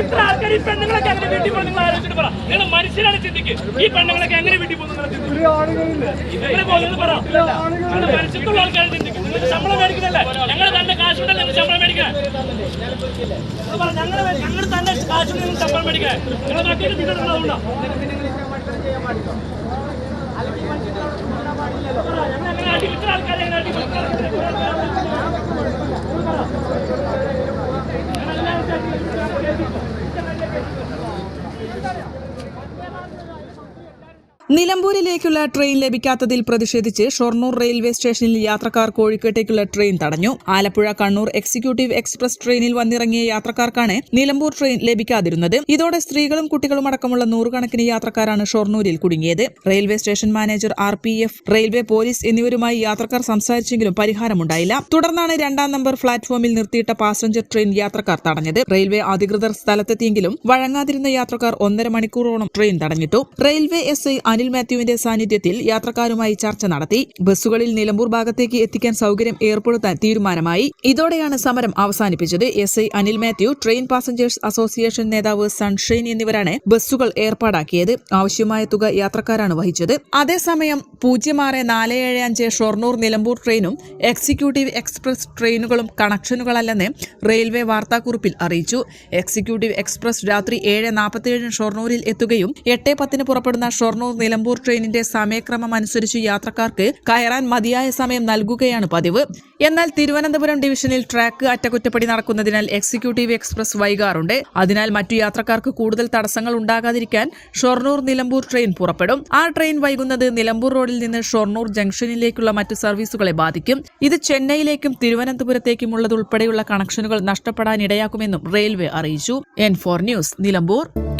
ഇത്ര ആൾക്കാർ ഈ പെണ്ണുങ്ങളൊക്കെ എങ്ങനെ വീട്ടിൽ പോകും നിങ്ങൾ ആലോചിച്ചിട്ട് പറ. നിങ്ങൾ മനുഷ്യരാണ് ചിന്തിക്ക്. ഈ പെണ്ണുങ്ങളൊക്കെ എങ്ങനെ വീട്ടിൽ പോകും നിങ്ങൾ ചിന്തിക്ക്? എങ്ങനെ പോകുന്നത് പറ. മനുഷ്യത്തുള്ള ആൾക്കാരെ ചിന്തിക്കും. നിങ്ങൾ ശമ്പളം മേടിക്കുന്നല്ലേ ഞങ്ങൾ തന്നെ കാശ് ഉണ്ടല്ലേ നിങ്ങൾ ശമ്പളം പറ, ഞങ്ങൾ ഞങ്ങൾ തന്നെ കാശ് ഉണ്ടെങ്കിൽ നിങ്ങൾ ശമ്പളം മേടിക്കാൻ നിങ്ങൾ മറ്റൊരു വീട്ടിലുള്ളതുകൊണ്ടോ ഞങ്ങൾ അങ്ങനെ അടി ഇത്ര ആൾക്കാരെ എങ്ങനെ അടി നിലമ്പൂരിലേക്കുള്ള ട്രെയിൻ ലഭിക്കാത്തതിൽ പ്രതിഷേധിച്ച് ഷൊർണൂർ റെയിൽവേ സ്റ്റേഷനിൽ യാത്രക്കാർ കോഴിക്കോട്ടേക്കുള്ള ട്രെയിൻ തടഞ്ഞു. ആലപ്പുഴ കണ്ണൂർ എക്സിക്യൂട്ടീവ് എക്സ്പ്രസ് ട്രെയിനിൽ വന്നിറങ്ങിയ യാത്രക്കാർക്കാണ് നിലമ്പൂർ ട്രെയിൻ ലഭിക്കാതിരുന്നത്. ഇതോടെ സ്ത്രീകളും കുട്ടികളും അടക്കമുള്ള നൂറുകണക്കിന് യാത്രക്കാരാണ് ഷൊർണൂരിൽ കുടുങ്ങിയത്. Railway station manager R P F railway police എന്നിവരുമായി യാത്രക്കാർ സംസാരിച്ചെങ്കിലും പരിഹാരമുണ്ടായില്ല. തുടർന്നാണ് രണ്ടാം നമ്പർ പ്ലാറ്റ്ഫോമിൽ നിർത്തിയിട്ട പാസഞ്ചർ ട്രെയിൻ യാത്രക്കാർ തടഞ്ഞത്. റെയിൽവേ അധികൃതർ സ്ഥലത്തെത്തിയെങ്കിലും വഴങ്ങാതിരുന്ന യാത്രക്കാർ ഒന്നര മണിക്കൂറോളം ട്രെയിൻ തടഞ്ഞിട്ടു. റെയിൽവേ എസ് ഐ അനിൽ മാത്യുവിന്റെ സാന്നിധ്യത്തിൽ യാത്രക്കാരുമായി ചർച്ച നടത്തി. ബസ്സുകളിൽ നിലമ്പൂർ ഭാഗത്തേക്ക് എത്തിക്കാൻ സൗകര്യം ഏർപ്പെടുത്താൻ തീരുമാനമായി. ഇതോടെയാണ് സമരം അവസാനിപ്പിച്ചത്. S I Anil Mathew train passengers association നേതാവ് സൺഷൈൻ എന്നിവരാണ് ബസ്സുകൾ ഏർപ്പാടാക്കിയത്. ആവശ്യമായ തുക യാത്രക്കാരാണ് വഹിച്ചത്. അതേസമയം പൂജ്യം ആറ് നാല് ഏഴ് അഞ്ച് ഷൊർണൂർ നിലമ്പൂർ ട്രെയിനും എക്സിക്യൂട്ടീവ് എക്സ്പ്രസ് ട്രെയിനുകളും കണക്ഷനുകളല്ലെന്ന് റെയിൽവേ വാർത്താക്കുറിപ്പിൽ അറിയിച്ചു. എക്സിക്യൂട്ടീവ് എക്സ്പ്രസ് രാത്രി ഏഴ് നാൽപ്പത്തിയേഴിന് ഷൊർണൂരിൽ എത്തുകയും എട്ട് പത്തിന് പുറപ്പെടുന്ന ഷൊർണൂർ നിലമ്പൂർ ട്രെയിനിന്റെ സമയക്രമം അനുസരിച്ച് യാത്രക്കാർക്ക് കയറാൻ മതിയായ സമയം നൽകുകയാണ് പതിവ്. എന്നാൽ തിരുവനന്തപുരം ഡിവിഷനിൽ ട്രാക്ക് അറ്റകുറ്റപ്പണി നടക്കുന്നതിനാൽ എക്സിക്യൂട്ടീവ് എക്സ്പ്രസ് വൈകാറുണ്ട്. അതിനാൽ മറ്റു യാത്രക്കാർക്ക് കൂടുതൽ തടസ്സങ്ങൾ ഉണ്ടാകാതിരിക്കാൻ ഷൊർണൂർ നിലമ്പൂർ ട്രെയിൻ പുറപ്പെടും. ആ ട്രെയിൻ വൈകുന്നത് നിലമ്പൂർ റോഡിൽ നിന്ന് ഷൊർണൂർ ജംഗ്ഷനിലേക്കുള്ള മറ്റു സർവീസുകളെ ബാധിക്കും. ഇത് ചെന്നൈയിലേക്കും തിരുവനന്തപുരത്തേക്കുമുള്ളതുൾപ്പെടെയുള്ള കണക്ഷനുകൾ നഷ്ടപ്പെടാനിടയാക്കുമെന്നും റെയിൽവേ അറിയിച്ചു. N four news Nilambur.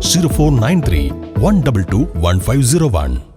0493 122 1501.